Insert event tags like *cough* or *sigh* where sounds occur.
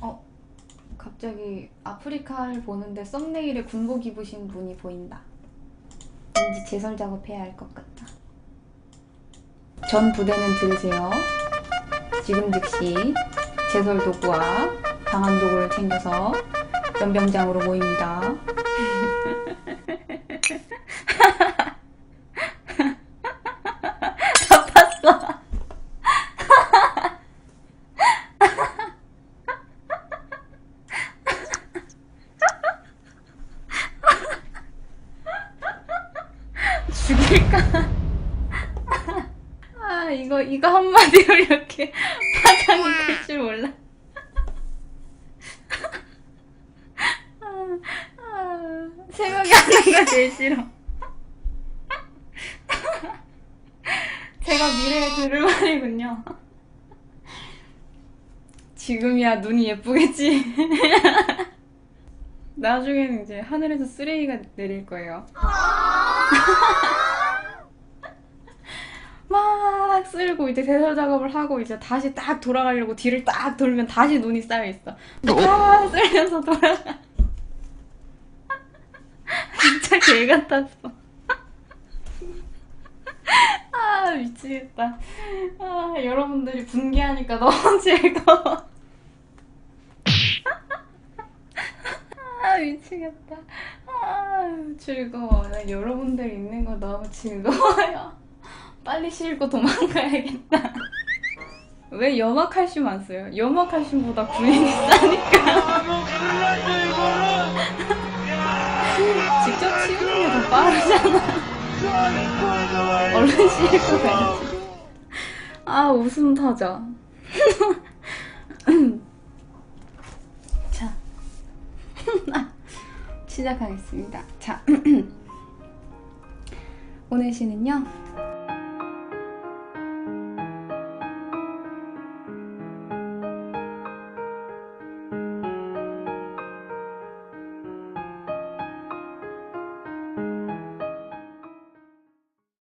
어, 갑자기 아프리카를 보는데 썸네일에 군복 입으신 분이 보인다. 왠지 제설 작업해야 할 것 같다. 전 부대는 들으세요. 지금 즉시 제설 도구와 방한 도구를 챙겨서 연병장으로 모입니다. 다 *laughs* 죽일까? *laughs* 아 이거 이거 한마디로 이렇게 *laughs* 파장이 클 줄 몰라. 아, *laughs* 아, 새벽에 하는 거 제일 싫어. 제가 미래에 들을 말이군요. 지금이야 눈이 예쁘겠지. 나중에는 이제 하늘에서 쓰레기가 내릴 거예요. 쓸고 이제 대설 작업을 하고 이제 다시 딱 돌아가려고 뒤를 딱 돌면 다시 눈이 쌓여 있어. 딱 쓸면서 돌아가. *laughs* 진짜 개 같았어. *laughs* 아 미치겠다. 아 여러분들이 분개하니까 너무 즐거워. *laughs* 아 미치겠다. 아 즐거워. 나 여러분들 있는 거 너무 즐거워요. 빨리 싣고 도망가야겠다. 왜 염화칼슘 안 써요? 염화칼슘보다 구인이 싸니까. 직접 치우는 게 더 빠르잖아. 얼른 싣고 가야지. 아 웃음 터져. *laughs* 자. *laughs* 시작하겠습니다. 자. *clears throat* 오늘 시는요.